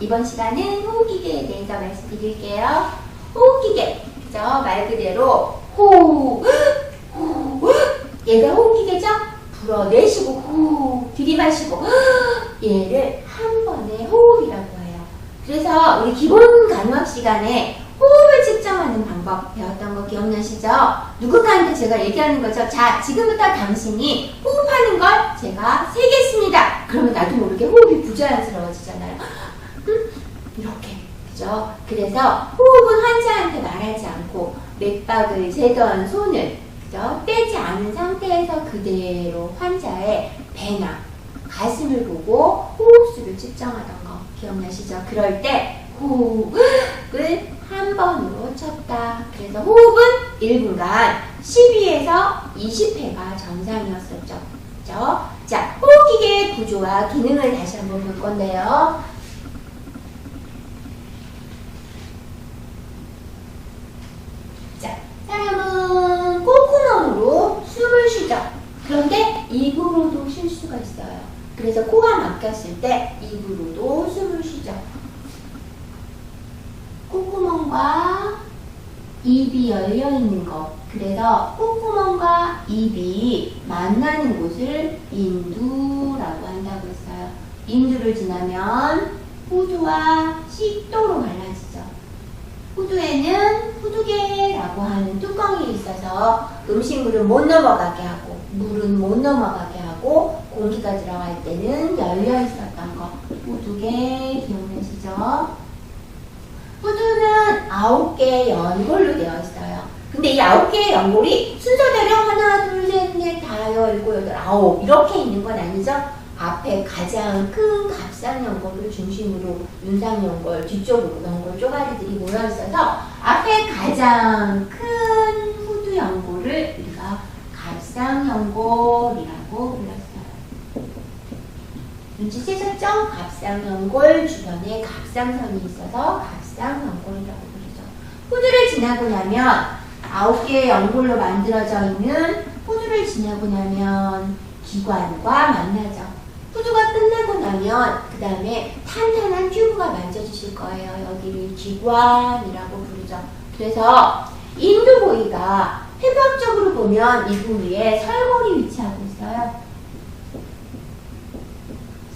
이번 시간은 호흡기계에 대해서 말씀드릴게요. 호흡기계, 그죠? 말 그대로 호흡, 호흡. 얘가 호흡기계죠? 불어내시고 호흡, 들이마시고 얘를 한 번에 호흡이라고 해요. 그래서 우리 기본 간호학 시간에 호흡을 측정하는 방법 배웠던 거 기억나시죠? 누군가한테 제가 얘기하는 거죠. 자, 지금부터 당신이 호흡하는 걸 제가 세겠습니다. 그러면 나도 모르게 호흡이 부자연스러워지잖아요. 음, 이렇게. 그죠? 그래서 호흡은 환자한테 말하지 않고 맥박을 재던 손을 그죠? 떼지 않은 상태에서 그대로 환자의 배나 가슴을 보고 호흡수를 측정하던 거 기억나시죠? 그럴 때 호흡을 한 번으로 쳤다. 그래서 호흡은 1분간 12에서 20회가 정상이었었죠. 그죠? 자, 호흡기계의 구조와 기능을 다시 한번 볼 건데요. 자, 사람은 콧구멍으로 숨을 쉬죠. 그런데 입으로도 쉴 수가 있어요. 그래서 코가 막혔을 때 입으로도 숨을 쉬죠. 콧구멍과 입이 열려 있는 것. 그래서 콧구멍과 입이 만나는 곳을 인두라고 한다고 했어요. 인두를 지나면 후두와 식도로 갈라지죠. 후두에는 후두개라고 하는 뚜껑이 있어서 음식물을 못 넘어가게 하고 물은 못 넘어가게 하고 공기가 들어갈 때는 열려 있었던 거. 후두개 기억나시죠? 후두는 아홉 개의 연골로 되어 있어요. 근데 이 아홉 개의 연골이 순서대로 하나, 둘, 셋, 넷, 다섯, 일곱, 여덟, 아홉 이렇게 있는 건 아니죠? 앞에 가장 큰 갑상 연골을 중심으로 윤상 연골, 뒤쪽으로 연골 쪼가리들이 모여 있어서 앞에 가장 큰 후두 연골을 우리가 갑상 연골이라고 불렀어요. 눈치채셨죠? 갑상연골 주변에 갑상선이 있어서 갑상연골이라고 부르죠. 후두를 지나고 나면 아홉 개의 연골로 만들어져 있는 후두를 지나고 나면 기관과 만나죠. 후두가 끝나고 나면 그 다음에 탄탄한 튜브가 만져주실 거예요. 여기를 기관이라고 부르죠. 그래서 인두 부위가 해부학적으로 보면 이 부 위에 설골이 있어요.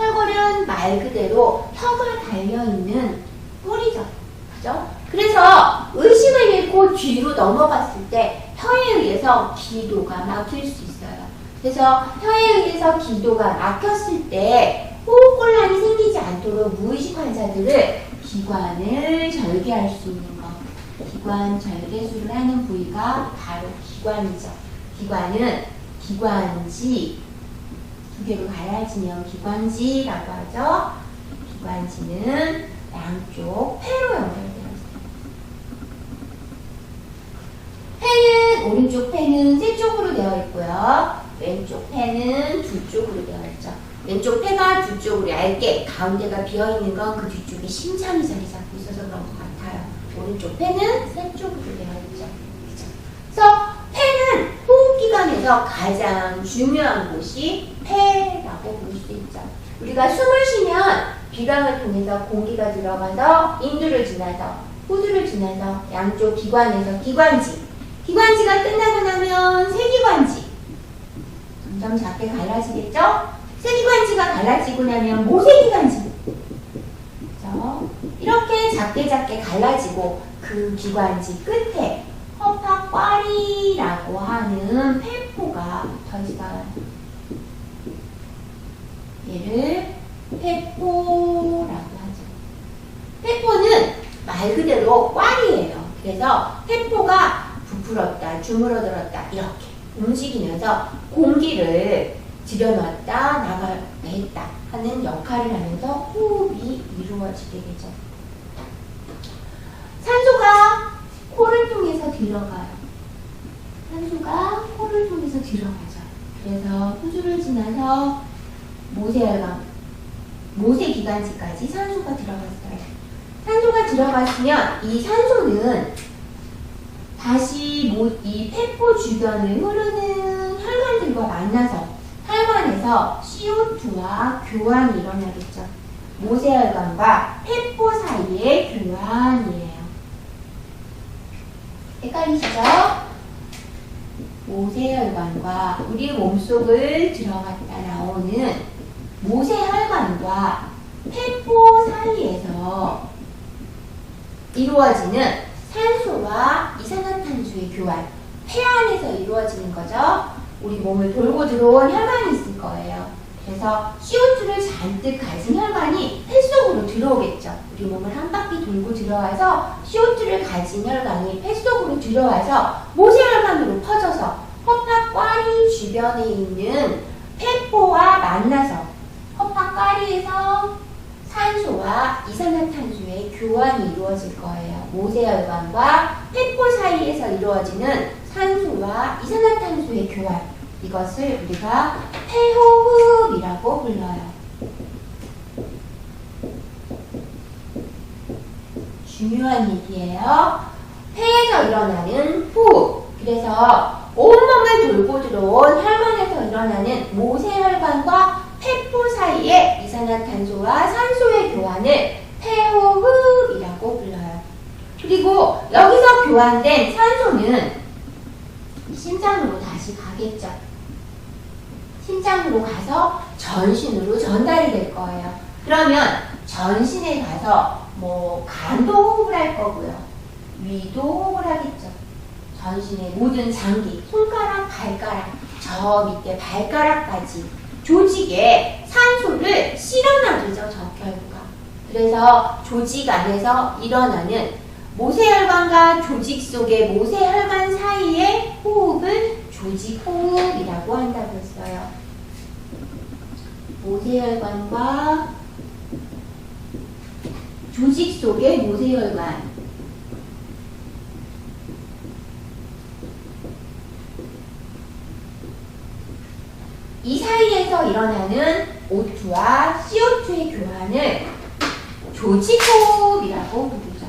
설골은 말 그대로 혀가 달려있는 뿔이죠. 그죠? 그래서 의식을 잃고 뒤로 넘어갔을 때 혀에 의해서 기도가 막힐 수 있어요. 그래서 혀에 의해서 기도가 막혔을 때 호흡곤란이 생기지 않도록 무의식 환자들을 기관을 절개할 수 있는 것. 기관 절개술을 하는 부위가 바로 기관이죠. 기관은 기관지 두 개로 갈라지면 기관지라고 하죠. 기관지는 양쪽 폐로 연결되어 있어요. 폐는 오른쪽 폐는 세 쪽으로 되어 있고요. 왼쪽 폐는 두 쪽으로 되어 있죠. 왼쪽 폐가 두 쪽으로 얇게 가운데가 비어 있는 건 그 뒤쪽에 심장이 자리 잡고 있어서 그런 것 같아요. 오른쪽 폐는 세 쪽으로 되어 있죠. 그죠? 그래서 폐는 호흡기관에서 가장 중요한 곳이 폐 라고 볼수 있죠. 우리가 숨을 쉬면 비강을 통해서 공기가 들어가서 인두를 지나서 호두를 지나서 양쪽 기관에서 기관지 기관지가 끝나고 나면 세기관지 점점 작게 갈라지겠죠? 세기관지가 갈라지고 나면 모세기관지 그죠? 이렇게 작게 작게 갈라지고 그 기관지 끝에 허파과리라고 하는 폐포가 있어요. 얘를 폐포라고 하죠. 폐포는 말 그대로 꽈리예요. 그래서 폐포가 부풀었다, 주물어들었다 이렇게 움직이면서 공기를 들여놨다, 나가냈다 하는 역할을 하면서 호흡이 이루어지게 되죠. 산소가 코를 통해서 들어가요. 산소가 코를 통해서 들어가죠. 그래서 후주를 지나서 모세혈관, 모세 기관지까지 산소가 들어갔어요. 산소가 들어갔으면 이 산소는 다시 모- 이 폐포 주변을 흐르는 혈관들과 만나서 혈관에서 CO2와 교환이 일어나겠죠. 모세혈관과 폐포 사이의 교환이에요. 헷갈리시죠? 모세혈관과 우리 몸속을 들어갔다 나오는 모세혈관과 폐포 사이에서 이루어지는 산소와 이산화탄소의 교환, 폐 안에서 이루어지는 거죠. 우리 몸을 돌고 들어온 혈관이 있을 거예요. 그래서 CO2를 잔뜩 가진 혈관이 폐 속으로 들어오겠죠. 우리 몸을 한 바퀴 돌고 들어와서 CO2를 가진 혈관이 폐 속으로 들어와서 모세혈관으로 퍼져서 허파과리 주변에 있는 폐포와 만나서 허 파과리에서 산소와 이산화탄소의 교환이 이루어질 거예요. 모세혈관과 폐포 사이에서 이루어지는 산소와 이산화탄소의 교환. 이것을 우리가 폐호흡이라고 불러요. 중요한 얘기예요. 폐에서 일어나는 호흡. 그래서 온몸을 돌고 들어온 혈관에서 일어나는 모세혈관과 폐포 사이에 이산화탄소와 산소의 교환을 폐호흡이라고 불러요. 그리고 여기서 교환된 산소는 심장으로 다시 가겠죠. 심장으로 가서 전신으로 전달이 될 거예요. 그러면 전신에 가서 뭐 간도 호흡을 할 거고요. 위도 호흡을 하겠죠. 전신의 모든 장기, 손가락, 발가락, 저 밑에 발가락까지 조직에 산소를 실어놔주죠, 적혈구가. 그래서 조직 안에서 일어나는 모세혈관과 조직 속의 모세혈관 사이의 호흡을 조직 호흡이라고 한다고 했어요. 모세혈관과 조직 속의 모세혈관. 이 사이에서 일어나는 O2와 CO2의 교환을 조직호흡이라고 부르죠.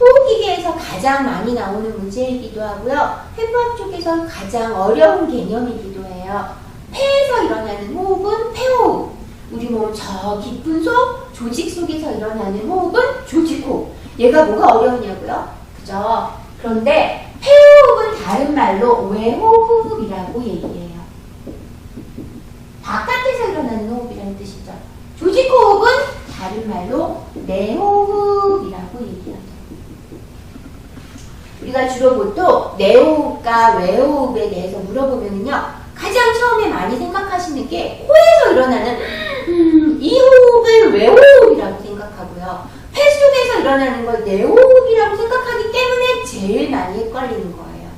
호흡기계에서 가장 많이 나오는 문제이기도 하고요. 폐부학 쪽에서 가장 어려운 개념이기도 해요. 폐에서 일어나는 호흡은 폐호흡. 우리 몸 저 깊은 속, 조직 속에서 일어나는 호흡은 조직호흡. 얘가 뭐가 어려우냐고요? 그죠? 그런데 폐호흡은 다른 말로 외호흡이라고 얘기해요. 바깥에서 일어나는 호흡이라는 뜻이죠. 조직호흡은 다른 말로 내호흡이라고 얘기하죠. 우리가 주로 보통 내호흡과 외호흡에 대해서 물어보면요. 가장 처음에 많이 생각하시는 게 코에서 일어나는 음, 이 호흡을 외호흡이라고 생각하고요. 일어나는 걸 내호흡이라고 생각하기 때문에 제일 많이 헷갈리는 거예요.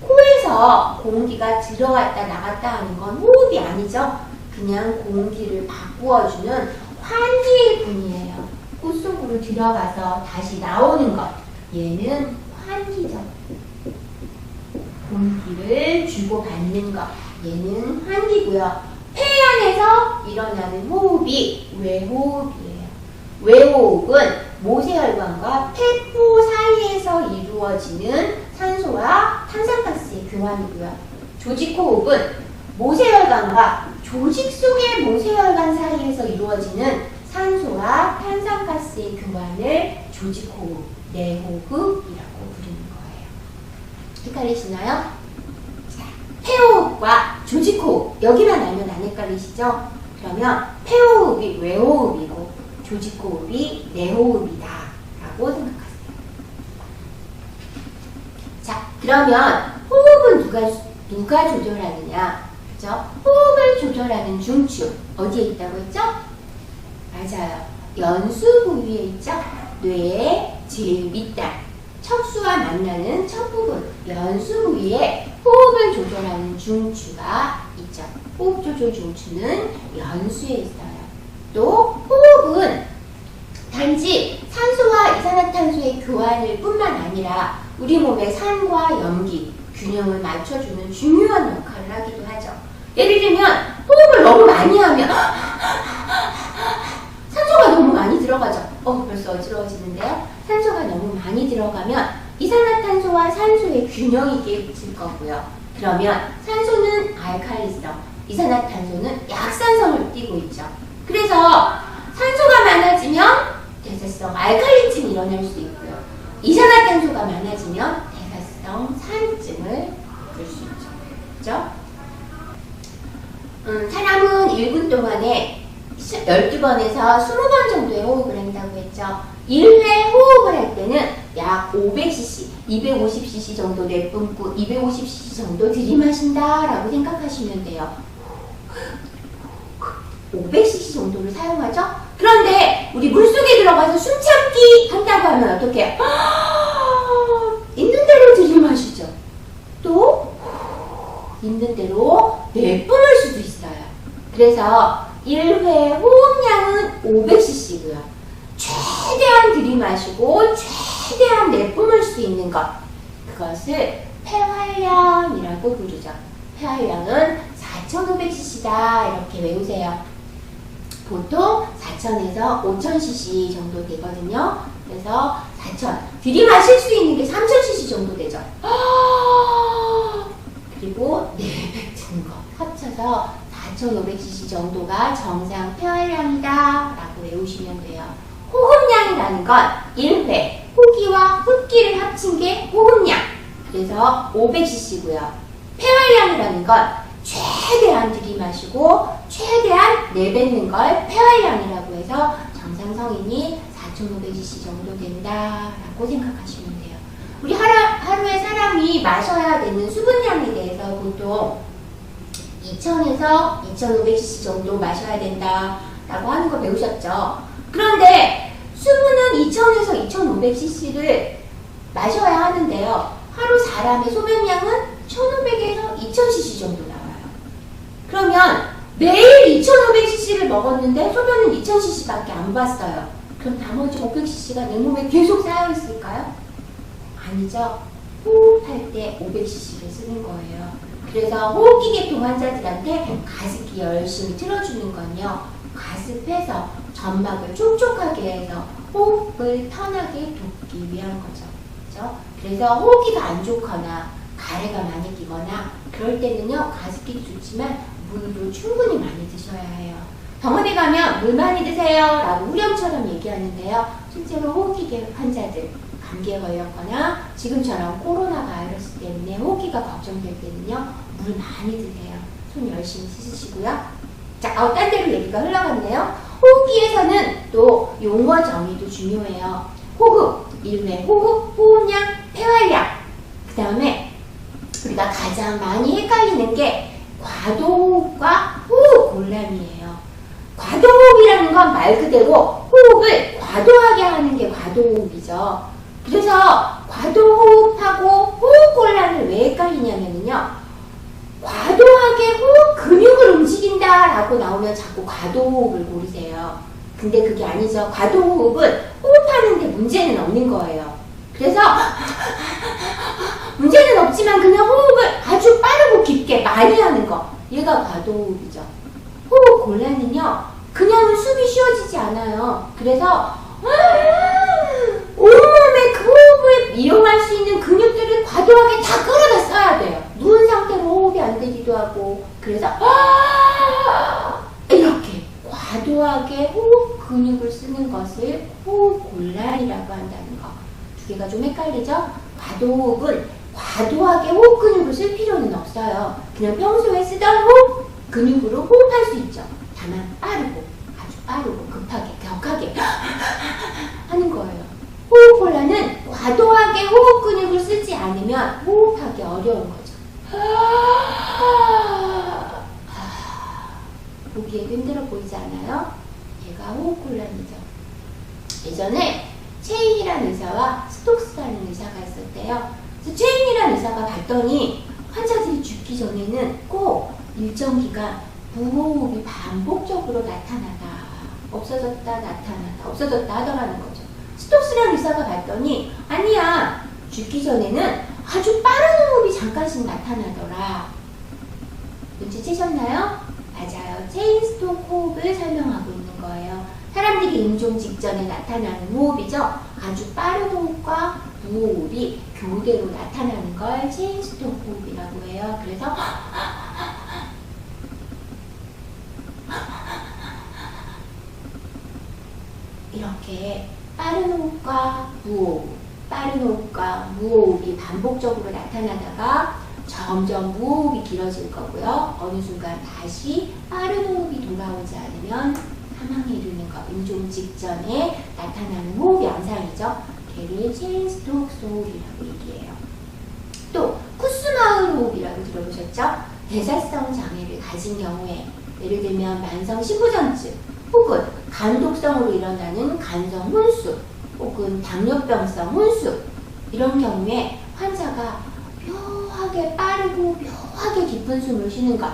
코에서 공기가 들어갔다 나갔다 하는 건 호흡이 아니죠. 그냥 공기를 바꾸어주는 환기일 뿐이에요. 코 속으로 들어가서 다시 나오는 것. 얘는 환기죠. 공기를 주고받는 것. 얘는 환기고요. 폐 안에서 일어나는 호흡이 외호흡이에요. 외호흡은 모세혈관과 폐포 사이에서 이루어지는 산소와 탄산가스의 교환이고요. 조직호흡은 모세혈관과 조직 속의 모세혈관 사이에서 이루어지는 산소와 탄산가스의 교환을 조직호흡, 내호흡이라고 부르는 거예요. 헷갈리시나요? 자, 폐호흡과 조직호흡 여기만 알면 안 헷갈리시죠? 그러면 폐호흡이 외호흡이고 조직호흡이 내호흡이다 라고 생각하세요. 자, 그러면 호흡은 누가, 누가 조절하느냐? 그죠? 호흡을 조절하는 중추 어디에 있다고 했죠? 맞아요. 연수 부위에 있죠? 뇌의 제일 밑단 척수와 만나는 첫 부분 연수 부위에 호흡을 조절하는 중추가 있죠. 호흡 조절 중추는 연수에 있어요. 또 호흡 은 단지 산소와 이산화탄소의 교환을 뿐만 아니라 우리 몸의 산과 염기 균형을 맞춰주는 중요한 역할을 하기도 하죠. 예를 들면 호흡을 너무 많이 하면 산소가 너무 많이 들어가죠. 어 벌써 어지러워지는데요. 산소가 너무 많이 들어가면 이산화탄소와 산소의 균형이 깨질 거고요. 그러면 산소는 알칼리성, 이산화탄소는 약산성을 띠고 있죠. 그래서 산소가 많아지면 대사성 일어날 수 있고요. 이산화탄소가 많아지면 대사성 산증을 볼수 있죠. 그죠? 음, 사람은 1분 동안에 12번에서 20번 정도의 호흡을 한다고 했죠. 1회 호흡을 할 때는 약 500cc, 250cc 정도 내뿜고 250cc 정도 들이마신다라고 생각하시면 돼요. 500cc 정도를 사용하죠? 그런데 우리 물속에 들어가서 숨참 기 한다고 하면 어떻게? 있는 대로 들이마시죠. 또 있는 대로 내뿜을 수도 있어요. 그래서 1회 호흡량은 500cc고요. 최대한 들이마시고 최대한 내뿜을 수 있는 것 그것을 폐활량이라고 부르죠. 폐활량은 4,500cc다 이렇게 외우세요. 보통 4,000에서 5,000cc 정도 되거든요. 그래서 4,000 들이마실 수 있는 게 3,000cc 정도 되죠. 그리고 내뱉는 거 합쳐서 4,500cc 정도가 정상 폐활량이다 라고 외우시면 돼요. 호흡량이라는 건 1회 호기와 흡기를 합친 게 호흡량 그래서 500cc고요. 폐활량이라는 건 최대한 들이마시고 최대한 내뱉는 걸 폐활량이라고 해서 정상 성인이 4,500cc 정도 된다라고 생각하시면 돼요. 우리 하루, 하루 에 사람이 마셔야 되는 수분량에 대해서 보통 2,000에서 2,500cc 정도 마셔야 된다라고 하는 거 배우셨죠? 그런데 수분은 2,000에서 2,500cc를 마셔야 하는데요. 하루 사람의 소변량은 1,500에서 2,000cc 정도 나와요. 그러면 매일 2,500cc를 먹었는데 소변은 2,000cc밖에 안 봤어요. 그럼 나머지 500cc가 내 몸에 계속 쌓여 있을까요? 아니죠. 호흡할 때 500cc를 쓰는 거예요. 그래서 호흡기 계통 환자들한테 가습기 열심히 틀어주는 건요. 가습해서 점막을 촉촉하게 해서 호흡을 편하게 돕기 위한 거죠. 그죠? 그래서 호흡기가 안 좋거나 가래가 많이 끼거나 그럴 때는요. 가습기도 좋지만 물도 충분히 많이 드셔야 해요. 병원에 가면 물 많이 드세요 라고 후렴처럼 얘기하는데요. 실제로 호흡기계 환자들 감기에 걸렸거나 지금처럼 코로나 바이러스 때문에 호흡기가 걱정될 때는요. 물 많이 드세요. 손 열심히 씻으시고요. 자, 어, 딴 데로 얘기가 흘러갔네요. 호흡기에서는 또 용어 정의도 중요해요. 호흡, 1회 호흡, 호흡량, 폐활량. 그 다음에 우리가 가장 많이 헷갈리는 게 과도호흡과 호흡 곤란이에요. 과도호흡이라는 건 말 그대로 호흡을 과도하게 하는 게 과도호흡이죠. 그래서 과도호흡하고 호흡곤란을 왜 헷갈리냐면요. 과도하게 호흡 근육을 움직인다 라고 나오면 자꾸 과도호흡을 고르세요. 근데 그게 아니죠. 과도호흡은 호흡하는데 문제는 없는 거예요. 그래서 문제는 없지만 그냥 호흡을 아주 빠르고 깊게 많이 하는 거. 얘가 과도호흡이죠. 호흡 곤란은요. 그냥 숨이 쉬어지지 않아요. 그래서 온몸에 그 호흡을 이용할 수 있는 근육들을 과도하게 다 끌어다 써야 돼요. 누운 상태로 호흡이 안 되기도 하고 그래서 이렇게 과도하게 호흡 근육을 쓰는 것을 호흡 곤란이라고 한다는 거. 두 개가 좀 헷갈리죠? 과도호흡은 과도하게 호흡 근육을 쓸 필요는 없어요. 그냥 평소에 쓰던 호흡 근육으로 호흡할 수 있죠. 다만 빠르고 아주 빠르고 급하게 격하게 하는 거예요. 호흡 곤란은 과도하게 호흡 근육을 쓰지 않으면 호흡하기 어려운 거죠. 보기에도 힘들어 보이지 않아요? 얘가 호흡 곤란이죠. 예전에 체인이라는 의사와 스톡스라는 의사가 있었대요. 그래서 체인이라는 의사가 봤더니 환자들이 죽기 전에는 꼭 일정 기간 무호흡이 반복적으로 나타나다. 없어졌다, 나타나다, 없어졌다 하더라는 거죠. 스톡스라는 의사가 봤더니 아니야. 죽기 전에는 아주 빠른 호흡이 잠깐씩 나타나더라. 눈치채셨나요? 맞아요. 체인스톡 호흡을 설명하고 있는 거예요. 사람들이 임종 직전에 나타나는 호흡이죠. 아주 빠른 호흡과 무호흡이 교대로 나타나는 걸 체인스톤 호흡이라고 해요. 그래서 이렇게 빠른 호흡과 무호흡, 빠른 호흡과 무호흡이 반복적으로 나타나다가 점점 무호흡이 길어질 거고요. 어느 순간 다시 빠른 호흡이 돌아오지 않으면 사망에 이르는 것, 임종 직전에 나타나는 호흡 양상이죠. 걔를 체인스톡스 호흡이라고 얘기해요. 또 쿠스마을 호흡이라고 들어보셨죠? 대사성 장애를 가진 경우에 예를 들면 만성 신부전증 혹은 간독성으로 일어나는 간성 혼수 혹은 당뇨병성 혼수 이런 경우에 환자가 묘하게 빠르고 묘하게 깊은 숨을 쉬는 것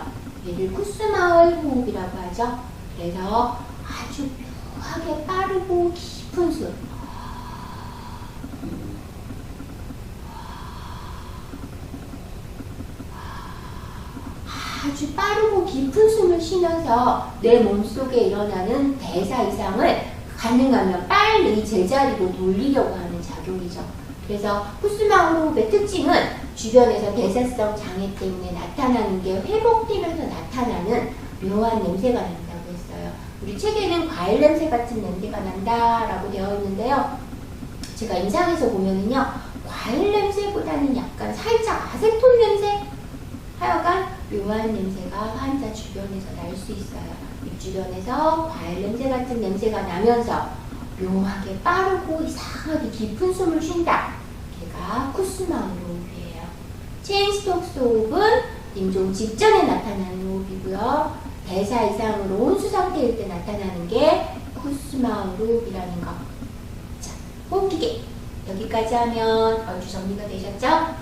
얘를 쿠스마을 호흡이라고 하죠. 그래서 아주 묘하게 빠르고 깊은 숨 아주 빠르고 깊은 숨을 쉬면서 내 몸속에 일어나는 대사 이상을 가능하면 빨리 제자리로 돌리려고 하는 작용이죠. 그래서 후스마울 호흡의 특징은 주변에서 대사성 장애 때문에 나타나는 게 회복되면서 나타나는 묘한 냄새가 난다고 했어요. 우리 책에는 과일 냄새 같은 냄새가 난다라고 되어 있는데요. 제가 임상에서 보면은요, 과일 냄새보다는 약간 살짝 아세톤 냄새? 하여간 묘한 냄새가 환자 주변에서 날 수 있어요. 입 주변에서 과일 냄새 같은 냄새가 나면서 묘하게 빠르고 이상하게 깊은 숨을 쉰다. 걔가 쿠스마울 호흡이에요. 체인스톡스 호흡은 임종 직전에 나타나는 호흡이고요. 대사 이상으로 온수 상태일 때 나타나는 게 쿠스마울 호흡이라는 거. 자, 호흡기계. 여기까지 하면 얼추 정리가 되셨죠?